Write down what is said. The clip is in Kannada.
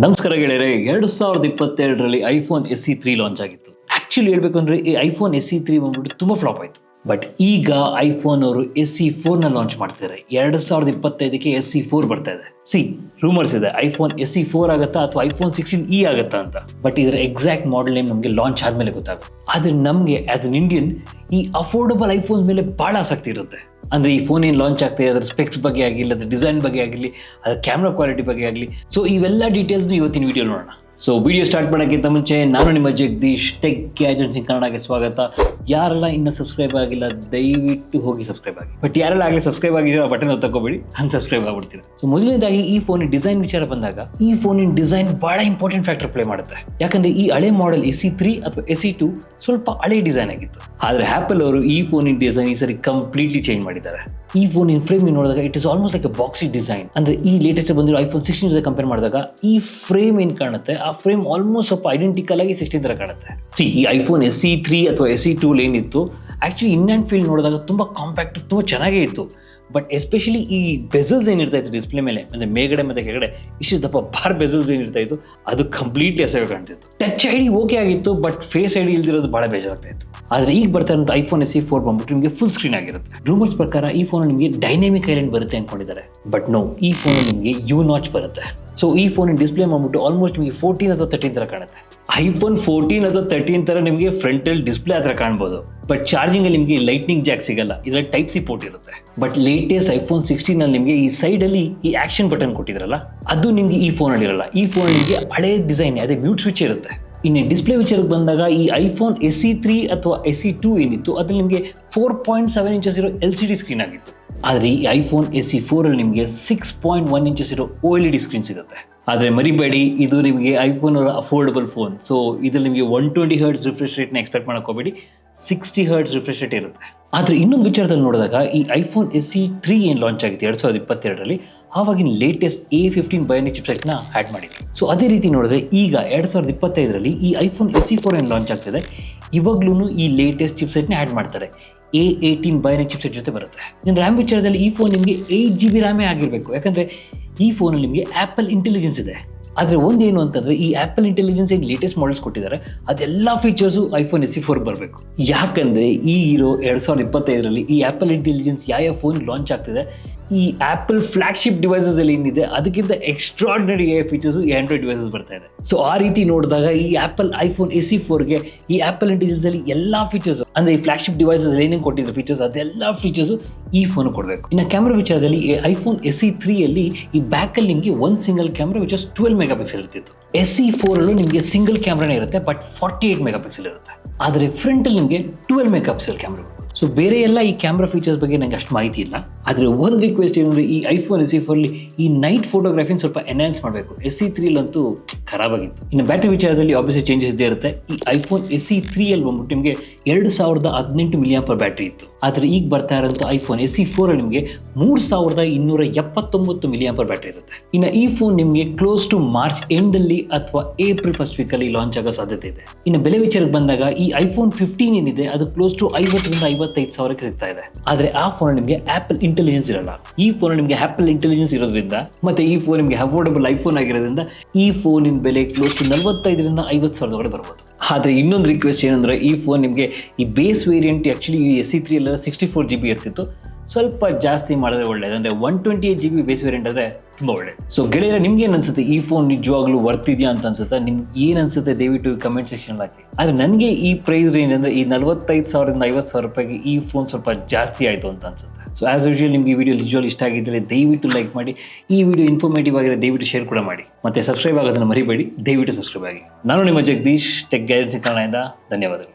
ನಮಸ್ಕಾರ ಗೆಳೆಯರೆ, ಎರಡು ಸಾವಿರದ ಇಪ್ಪತ್ತೆರಡರಲ್ಲಿ iPhone S E three launch ಆಗಿತ್ತು. ಆಕ್ಚುಲಿ ಹೇಳಬೇಕು ಅಂದ್ರೆ ಈ ಐಫೋನ್ ಎಸ್ ಸಿ ತ್ರೀ ಬಂದ್ಬಿಟ್ಟು ತುಂಬಾ ಫ್ಲಾಪ್ ಆಯ್ತು. ಬಟ್ ಈಗ ಐಫೋನ್ ಅವರು ಎಸ್ ಸಿ ಫೋರ್ನ ಲಾಂಚ್ ಮಾಡ್ತಿದ್ದಾರೆ. ಎರಡು ಸಾವಿರದ ಇಪ್ಪತ್ತೈದಕ್ಕೆ ಎಸ್ ಸಿ ಫೋರ್ ಬರ್ತಾ ಇದೆ. ಸಿ ರೂಮರ್ಸ್ ಇದೆ, ಐಫೋನ್ ಎಸ್ ಸಿ ಫೋರ್ ಆಗುತ್ತಾ ಅಥವಾ ಐಫೋನ್ ಸಿಕ್ಸ್ಟೀನ್ ಇ ಆಗುತ್ತಾ ಅಂತ. ಬಟ್ ಇದರ ಎಕ್ಸಾಕ್ಟ್ ಮಾಡೆಲ್ ನೇಮ್ ನಮಗೆ ಲಾಂಚ್ ಆದ್ಮೇಲೆ ಗೊತ್ತಾಗುತ್ತೆ. ಆದ್ರೆ ನಮಗೆ ಆಸ್ ಅನ್ ಇಂಡಿಯನ್ ಈ ಅಫೋರ್ಡಬಲ್ ಐಫೋನ್ ಮೇಲೆ ಭಾಳ ಆಸಕ್ತಿ ಇರುತ್ತೆ. ಅಂದ್ರೆ ಈ ಫೋನ್ ಏನು ಲಾಂಚ್ ಆಗ್ತಿದೆ ಅದರ ಸ್ಪೆಕ್ಸ್ ಬಗ್ಗೆ ಆಗಿರಲಿ ಅದರ ಡಿಸೈನ್ ಬಗ್ಗೆ ಆಗಿರಲಿ ಅದರ ಕ್ಯಾಮ್ರಾ ಕ್ವಾಲಿಟಿ ಬಗ್ಗೆ ಆಗಲಿ. ಸೊ ಇವೆಲ್ಲ ಡೀಟೇಲ್ಸ್ ಇವತ್ತಿನ ವಿಡಿಯೋ ನೋಡೋಣ. ಸೊ ವಿಡಿಯೋ ಸ್ಟಾರ್ಟ್ ಮಾಡೋಕ್ಕಿಂತ ಮುಂಚೆ ನಾನು ನಿಮ್ಮ ಜಗದೀಶ್ ಟೆಕ್ ಏಜೆನ್ಸಿ ಕನ್ನಡಕ್ಕೆ ಸ್ವಾಗತ. ಯಾರೆಲ್ಲ ಇನ್ನು ಸಬ್ಸ್ಕ್ರೈಬ್ ಆಗಿಲ್ಲ, ದಯವಿಟ್ಟು ಹೋಗಿ ಸಬ್ಸ್ಕ್ರೈಬ್ ಆಗಿ. ಬಟ್ ಯಾರೆಲ್ಲ ಆಗಲಿ ಸಬ್ಸ್ಕ್ರೈಬ್ ಆಗಿರೋ ಬಟನ್ ತಗೋಬೇಡಿ ಅನ್ಸಬ್ಸ್ಕ್ರೈಬ್ ಆಗ್ಬಿಡ್ತೀರಾ. ಸೊ ಮೊದಲನೇದಾಗಿ ಈ ಫೋನ್ ಡಿಸೈನ್ ವಿಚಾರ ಬಂದಾಗ, ಈ ಫೋನಿನ ಡಿಸೈನ್ ಬಹಳ ಇಂಪಾರ್ಟೆಂಟ್ ಫ್ಯಾಕ್ಟರ್ ಪ್ಲೇ ಮಾಡುತ್ತೆ. ಯಾಕಂದ್ರೆ ಈ ಹಳೆ ಮಾಡೆಲ್ ಎಸ್ ತ್ರೀ ಅಥವಾ ಎಸ್ ಟು ಸ್ವಲ್ಪ ಹಳೆ ಡಿಸೈನ್ ಆಗಿತ್ತು. ಆದ್ರೆ ಆಪಲ್ ಅವರು ಈ ಫೋನಿನ ಡಿಸೈನ್ ಈ ಸರಿ ಕಂಪ್ಲೀಟ್ಲಿ ಚೇಂಜ್ ಮಾಡಿದ್ದಾರೆ. ಈ ಫೋನ್ ಇನ್ ಫ್ರೇಮ್ ನೋಡಿದಾಗ it is almost like boxy design ಅಂದ್ರೆ ಈ ಲೇಟೆಸ್ಟ್ ಬಂದಿರೋ ಐಫೋನ್ ಸಿಕ್ಸ್ಟೀನ್ ಜೊತೆ ಕಂಪೇರ್ ಮಾಡಿದಾಗ, ಈ ಫ್ರೇಮ್ ಏನ್ ಕಾಣುತ್ತೆ? ಆ ಫ್ರೇಮ್ ಆಲ್ಮೋಸ್ಟ್ ಸ್ವಲ್ಪ ಐಡೆಂಟಿಕಲ್ ಆಗಿ ಸಿಕ್ಸ್ಟೀನ್ ತರ ಕಾಣುತ್ತೆ. ಸಿ ಈ ಐಫೋನ್ ಎಸ್ ಸಿ ತ್ರೀ ಅಥವಾ ಎಸ್ ಸಿ ಟೂ ಏನಿತ್ತು ಆಕ್ಚುಲಿ ಇನ್ ಆ್ಯಂಡ್ ಫೀಲ್ ನೋಡಿದಾಗ ತುಂಬ ಕಾಂಪ್ಯಾಕ್ಟ್ ತುಂಬ ಚೆನ್ನಾಗೇ ಇತ್ತು. ಬಟ್ ಎಸ್ಪೆಷಲಿ ಈ ಬೆಸಲ್ಸ್ ಏನಿರ್ತಾ ಇತ್ತು ಡಿಸ್ಪ್ಲೇ ಮೇಲೆ, ಅಂದರೆ ಮೇಗಡೆ ಮತ್ತು ಕೆಳಗಡೆ, ಇಷ್ಟು ದಪ್ಪ ಬಾರ್ ಬೆಸಲ್ಸ್ ಏನಿರ್ತಾ ಇತ್ತು, ಅದು ಕಂಪ್ಲೀಟ್ಲಿ ಅಸಹ್ಯ ಕಾಣ್ತಿತ್ತು. ಟಚ್ ಐ ಡಿ ಓಕೆ ಆಗಿತ್ತು ಬಟ್ ಫೇಸ್ ಐ ಡಿ ಇಲ್ದಿರೋದು ಭಾಳ ಬೇಜಾರಾಗ್ತಾ ಇತ್ತು. ಆದ್ರೆ ಈಗ ಬರ್ತಾ ಇರೋಂಥ ಐಫೋನ್ ಎಸ್ ಫೋರ್ ಬಂದ್ಬಿಟ್ಟು ನಿಮಗೆ ಫುಲ್ ಸ್ಕ್ರೀನ್ ಆಗಿರುತ್ತೆ. ರೂಮರ್ಸ್ ಪ್ರಕಾರ ಈ ಫೋನ್ ನಿಮಗೆ ಡೈನಾಮಿಕ್ ಐಲೆಂಡ್ ಬರುತ್ತೆ ಅಂದ್ಕೊಂಡಿದ್ದಾರೆ ಬಟ್ ನೋ ಈ ಫೋನ್ ನಿಮಗೆ ಯು ನಾಚ್ ಬರುತ್ತೆ. ಸೊ ಈ ಫೋನ್ ಡಿಸ್ಪ್ಲೇ ಮಾಡ್ಬಿಟ್ಟು ಆಲ್ಮೋಸ್ಟ್ ನಿಮಗೆ ಫೋರ್ಟೀನ್ ಅಥವಾ ತರ್ಟೀನ್ ತರ ಕಾಣುತ್ತೆ. ಐಫೋನ್ ಫೋರ್ಟೀನ್ ಅಥವಾ ತರ್ಟೀನ್ ತರ ನಿಮಗೆ ಫ್ರಂಟಲ್ ಡಿಸ್ಪ್ಲೇ ಹತ್ರ ಕಾಣ್ಬೋದು. ಬಟ್ ಚಾರ್ಜಿಂಗ್ ಅಲ್ಲಿ ನಿಮಗೆ ಲೈಟ್ನಿಂಗ್ ಜಾಕ್ ಸಿಗಲ್ಲ. ಇದರಲ್ಲಿ ಟೈಪ್ ಸಿ ಪೋರ್ಟ್ ಇರುತ್ತೆ. ಬಟ್ ಲೇಟೆಸ್ಟ್ ಐಫೋನ್ ಸಿಕ್ಸ್ಟೀನ್ ಅಲ್ಲಿ ನಿಮಗೆ ಈ ಸೈಡ್ ಅಲ್ಲಿ ಈ ಆಕ್ಷನ್ ಬಟನ್ ಕೊಟ್ಟಿದ್ರಲ್ಲ, ಅದು ನಿಮಗೆ ಈ ಫೋನ್ ಅಲ್ಲಿ ಇರಲ್ಲ. ಈ ಫೋನ್ ನಿಮಗೆ ಹಳೆ ಡಿಸೈನ್ ಅದೇ ಮ್ಯೂಟ್ ಸ್ವಿಚ್ ಇರುತ್ತೆ. ಇನ್ನು ಡಿಸ್ಪ್ಲೇ ವಿಚಾರಕ್ಕೆ ಬಂದಾಗ ಈ ಐಫೋನ್ ಎಸ್ ಸಿ ತ್ರೀ ಅಥವಾ ಎಸ್ ಸಿ ಟೂ ಏನಿತ್ತು, ಅದ್ರಲ್ಲಿ ನಿಮಗೆ ಫೋರ್ ಪಾಯಿಂಟ್ ಸೆವೆನ್ ಇಂಚಸ್ ಇರೋ ಎಲ್ ಸಿ ಡಿ ಸ್ಕ್ರೀನ್ ಆಗಿತ್ತು. ಆದರೆ ಈ ಐಫೋನ್ ಎಸ್ ಸಿ ಫೋರಲ್ಲಿ ನಿಮಗೆ ಸಿಕ್ಸ್ ಪಾಯಿಂಟ್ ಒನ್ ಇಂಚಸ್ ಇರೋ ಓ ಎಲ್ ಡಿ ಸ್ಕ್ರೀನ್ ಸಿಗುತ್ತೆ. ಆದರೆ ಮರಿಬೇಡಿ, ಇದು ನಿಮಗೆ ಐಫೋನ್ ಅವರ ಅಫೋರ್ಡಬಲ್ ಫೋನ್ ಸೊ ಇದ್ರಲ್ಲಿ ನಿಮಗೆ ಒನ್ ಟ್ವೆಂಟಿ ಹರ್ಡ್ಸ್ ರಿಫ್ರೆಶ್ ರೇಟ್ನ ಎಕ್ಸ್ಪೆಕ್ಟ್ ಮಾಡ್ಕೋಬೇಡಿ. ಸಿಕ್ಸ್ಟಿ ಹರ್ಡ್ಸ್ ರಿಫ್ರೆಶ್ ರೇಟ್ ಇರುತ್ತೆ. ಆದರೆ ಇನ್ನೊಂದು ವಿಚಾರದಲ್ಲಿ ನೋಡಿದಾಗ ಈ ಐಫೋನ್ ಎಸ್ ಸಿ ತ್ರೀ ಏನು ಲಾಂಚ್ ಆಗಿತ್ತು ಎರಡು ಸಾವಿರದ ಇಪ್ಪತ್ತೆರಡರಲ್ಲಿ? ಆವಾಗಿನ ಲೇಟೆಸ್ಟ್ ಎ ಫಿಫ್ಟೀನ್ ಬಯೋನಿಕ್ ಚಿಪ್ಸೆಟ್ನ ಆ್ಯಡ್ ಮಾಡಿದ್ರು ಸೊ ಅದೇ ರೀತಿ ನೋಡಿದ್ರೆ ಈಗ ಎರಡು ಸಾವಿರದ ಇಪ್ಪತ್ತೈದರಲ್ಲಿ ಈ ಐಫೋನ್ ಎಸ್ ಸಿ ಫೋರ್ ಏನು ಲಾಂಚ್ ಆಗ್ತಿದೆ? ಇವಾಗ್ಲೂ ಈ ಲೇಟೆಸ್ಟ್ ಚಿಪ್ಸೆಟ್ನ ಆ್ಯಡ್ ಮಾಡ್ತಾರೆ. ಎ ಏಯ್ಟೀನ್ ಬಯೋನಿಕ್ ಚಿಪ್ಸೆಟ್ ಜೊತೆ ಬರುತ್ತೆ. ನಿಮ್ಮ ರ್ಯಾಮ್ ವಿಚಾರದಲ್ಲಿ ಈ ಫೋನ್ ನಿಮಗೆ ಏಯ್ಟ್ ಜಿ ಬಿ ರ್ಯಾಮೇ ಆಗಿರಬೇಕು. ಯಾಕಂದರೆ ಈ ಫೋನಲ್ಲಿ ನಿಮಗೆ ಆ್ಯಪಲ್ ಇಂಟೆಲಿಜೆನ್ಸ್ ಇದೆ. ಆದರೆ ಒಂದೇನು ಅಂತಂದರೆ ಈ ಆ್ಯಪಲ್ ಇಂಟೆಲಿಜೆನ್ಸ್ ಏನು ಲೇಟೆಸ್ಟ್ ಮಾಡೆಲ್ಸ್ ಕೊಟ್ಟಿದ್ದಾರೆ. ಅದೆಲ್ಲ features iPhone S E four ಬರಬೇಕು. ಯಾಕಂದರೆ ಈ ಇರೋ ಎರಡು ಸಾವಿರದ ಇಪ್ಪತ್ತೈದರಲ್ಲಿ ಈ ಆ್ಯಪಲ್ ಇಂಟೆಲಿಜೆನ್ಸ್ ಯಾವ ಯಾವ ಫೋನ್ ಲಾಂಚ್ ಆಗ್ತಿದೆ? ಈ ಆಪಲ್ ಫ್ಲಾಗ್ಶಿಪ್ ಡಿವೈಸಸ್ ಅಲ್ಲಿ ಏನಿದೆ, ಅದಕ್ಕಿಂತ ಎಕ್ಸ್ಟ್ರಾರ್ಡಿನರಿ ಫೀಚರ್ಸ್ ಆಂಡ್ರಾಯ್ಡ್ ಡಿವೈಸಸ್ ಬರ್ತಾ ಇದೆ. ಸೊ ಆ ರೀತಿ ನೋಡಿದಾಗ ಈ ಆಪಲ್ ಐಫೋನ್ ಎಸಿ ಫೋರ್ಗೆ ಈ ಆಪಲ್ ಇಂಟೆಲಿಜೆನ್ಸ್ ಅಲ್ಲಿ ಎಲ್ಲ ಫೀಚರ್ಸ್ ಅಂದ್ರೆ ಈ ಫ್ಲಾಗ್ಶಿಪ್ ಡಿವೈಸಸ್ ಏನೇನು ಕೊಟ್ಟಿದ್ರು ಫೀಚರ್ಸ್ ಅದೆಲ್ಲ ಫೀಚರ್ಸ್ ಈ ಫೋನ್ ಕೊಡಬೇಕು. ಇನ್ನು ಕ್ಯಾಮ್ರಾ ವಿಚಾರದಲ್ಲಿ ಐಫೋನ್ ಎಸ್ ಸಿ ತ್ರೀ ಅಲ್ಲಿ ಈ ಬ್ಯಾಕ್ ಅಲ್ಲಿ ನಿಮಗೆ ಒಂದು ಸಿಂಗಲ್ ಕ್ಯಾಮ್ರಾ ವಿಚಾರ್ಸ್ ಟ್ವೆಲ್ ಮೆಗಾ ಪಿಕ್ಸೆಲ್ ಇರ್ತಿತ್ತು. ಎಸ್ ಸಿ ಫೋರ್ ಅಲ್ಲೂ ನಿಮಗೆ ಸಿಂಗಲ್ ಕ್ಯಾಮ್ರಾನೇ ಇರುತ್ತೆ but forty eight megapixel ಇರುತ್ತೆ. ಆದರೆ ಫ್ರಂಟ್ ಅಲ್ಲಿ ನಿಮಗೆ twelve megapixel camera so ಬೇರೆ ಎಲ್ಲ ಈ ಕ್ಯಾಮ್ರಾ ಫೀಚರ್ಸ್ ಬಗ್ಗೆ ನಂಗೆ ಅಷ್ಟು ಮಾಹಿತಿ ಇಲ್ಲ. ಆದರೆ ಒಂದು ರಿಕ್ವೆಸ್ಟ್ ಏನಂದ್ರೆ ಈ ಐಫೋನ್ ಎಸ್ ಫೋರ್ಲಿ ಈ ನೈಟ್ ಫೋಟೋಗ್ರಫಿನ ಸ್ವಲ್ಪ ಎನ್ಹಾನ್ಸ್ ಮಾಡಬೇಕು. ಎಸ್ ಸಿ ತ್ರೀಲಂತೂ ಖರಾಬ್ ಆಗಿತ್ತು ಇನ್ನು ಬ್ಯಾಟ್ರಿ ವಿಚಾರದಲ್ಲಿ ಆಬ್ವಿಯಸ್ಲಿ ಚೇಂಜಸ್ ಇದೇ ಇರುತ್ತೆ. ಈ ಐಫೋನ್ ಎಸ್ ಸಿ ತ್ರೀಯಲ್ಲಿ ಬಂದ್ಬಿಟ್ಟು ನಿಮಗೆ ಎರಡು ಸಾವಿರದ ಹದಿನೆಂಟು ಮಿಲಿಯನ್ ಬ್ಯಾಟ್ರಿ ಇತ್ತು. ಆದರೆ ಈಗ ಬರ್ತಾ ಇರೋಂಥ ಐಫೋನ್ ಎಸ್ ಸಿ ಫೋರಲ್ಲಿ ನಿಮಗೆ ಮೂರು ಸಾವಿರದ ಇನ್ನೂರ ಎಪ್ಪತ್ತೊಂಬತ್ತು ಮಿಲಿಯನ್ ಪರ್ ಬ್ಯಾಟ್ರಿ ಇರುತ್ತೆ. ಇನ್ನು ಈ ಫೋನ್ ನಿಮಗೆ ಕ್ಲೋಸ್ ಟು ಮಾರ್ಚ್ ಎಂಡಲ್ಲಿ ಅಥವಾ ಏಪ್ರಿಲ್ ಫಸ್ಟ್ ವೀಕಲ್ಲಿ ಲಾಂಚ್ ಆಗೋ ಸಾಧ್ಯತೆ ಇದೆ. ಇನ್ನು ಬೆಲೆ ವಿಚಾರಕ್ಕೆ ಬಂದಾಗ ಈ ಐಫೋನ್ ಫಿಫ್ಟೀನ್ ಏನಿದೆ, ಅದು ಕ್ಲೋಸ್ ಟು ಐವತ್ತರಿಂದ ಐವತ್ತೈದು ಸಾವಿರಕ್ಕೆ ಸಿಗ್ತಾ ಇದೆ. ಆದರೆ ಆ ಫೋನ್ ನಿಮಗೆ ಆಪಲ್ ಇಂಟೆಲಿಜೆನ್ಸ್ ಇರಲ್ಲ. ಈ ಫೋನ್ ನಿಮಗೆ ಆಪಲ್ ಇಂಟೆಲಿಜೆನ್ಸ್ ಇರೋದ್ರಿಂದ, ಮತ್ತೆ ಈ ಫೋನ್ ನಿಮಗೆ ಅಫೋರ್ಡಬಲ್ ಐಫೋನ್ ಆಗಿರೋದ್ರಿಂದ ಈ ಫೋನಿನ ಬೆಲೆ ಕ್ಲೋಸ್ ಟು ನಲ್ವತ್ತೈದರಿಂದ ಐವತ್ತು ಸಾವಿರದ ಒಳಗಡೆ ಬರ್ಬೋದು. ಆದರೆ ಇನ್ನೊಂದು ರಿಕ್ವೆಸ್ಟ್ ಏನಂದರೆ, ಈ ಫೋನ್ ನಿಮಗೆ ಈ base variant actually S E three ಎಲ್ಲ ಸಿಕ್ಸ್ಟಿ ಫೋರ್ ಜಿ ಬಿ ಇರ್ತಿತ್ತು. ಸ್ವಲ್ಪ ಜಾಸ್ತಿ ಮಾಡಿದ್ರೆ ಒಳ್ಳೇದು. ಅಂದರೆ one twenty eight G B base variant ಆದರೆ ತುಂಬ ಒಳ್ಳೆ ಸೊ ಗೆಳೆಯರ, ನಿಮ್ಗೆ ಏನು ಅನ್ಸುತ್ತೆ? ಈ ಫೋನ್ ನಿಜವಾಗ್ಲೂ ವರ್ತ್ ಇದೆಯಾ ಅಂತ ಅನ್ಸುತ್ತೆ? ನಿಮ್ಗೆ ಏನು ಅನ್ಸುತ್ತೆ? ದಯವಿಟ್ಟು ಕಮೆಂಟ್ ಸೆಕ್ಷನ್ ಹಾಕಿ. ಆದರೆ ನನಗೆ ಈ ಪ್ರೈಸ್ ರೇಂಜ್ ಅಂದರೆ ಈ ನಲವತ್ತೈದು ಸಾವಿರದಿಂದ ಐವತ್ತು ಸಾವಿರ ರೂಪಾಯಿಗೆ ಈ ಫೋನ್ ಸ್ವಲ್ಪ ಜಾಸ್ತಿ ಆಯಿತು ಅಂತ ಅನ್ಸುತ್ತೆ. ಸೊ ಆಸ್ ಯೂಶುವಲ್ ನಿಮಗೆ ಈ ವಿಡಿಯೋ ನಿಜವಾಗ್ಲೂ ಇಷ್ಟ ಆಗಿದ್ದರೆ ದಯವಿಟ್ಟು ಲೈಕ್ ಮಾಡಿ. ಈ ವಿಡಿಯೋ ಇನ್ಫಾರ್ಮೇಟಿವ್ ಆಗಿರೋ ದಯವಿಟ್ಟು ಶೇರ್ ಕೂಡ ಮಾಡಿ. ಮತ್ತೆ ಸಬ್ಸ್ಕ್ರೈಬ್ ಆಗೋದನ್ನು ಮರಿಬೇಡಿ. ದಯವಿಟ್ಟು ಸಬ್ಸ್ಕ್ರೈಬ್ ಆಗಿ. ನಾನು ನಿಮ್ಮ ಜಗದೀಶ್ ಟೆಕ್ ಗೈಡೆನ್ಸ್ ಕನ್ನಡದಿಂದ ಧನ್ಯವಾದಗಳು.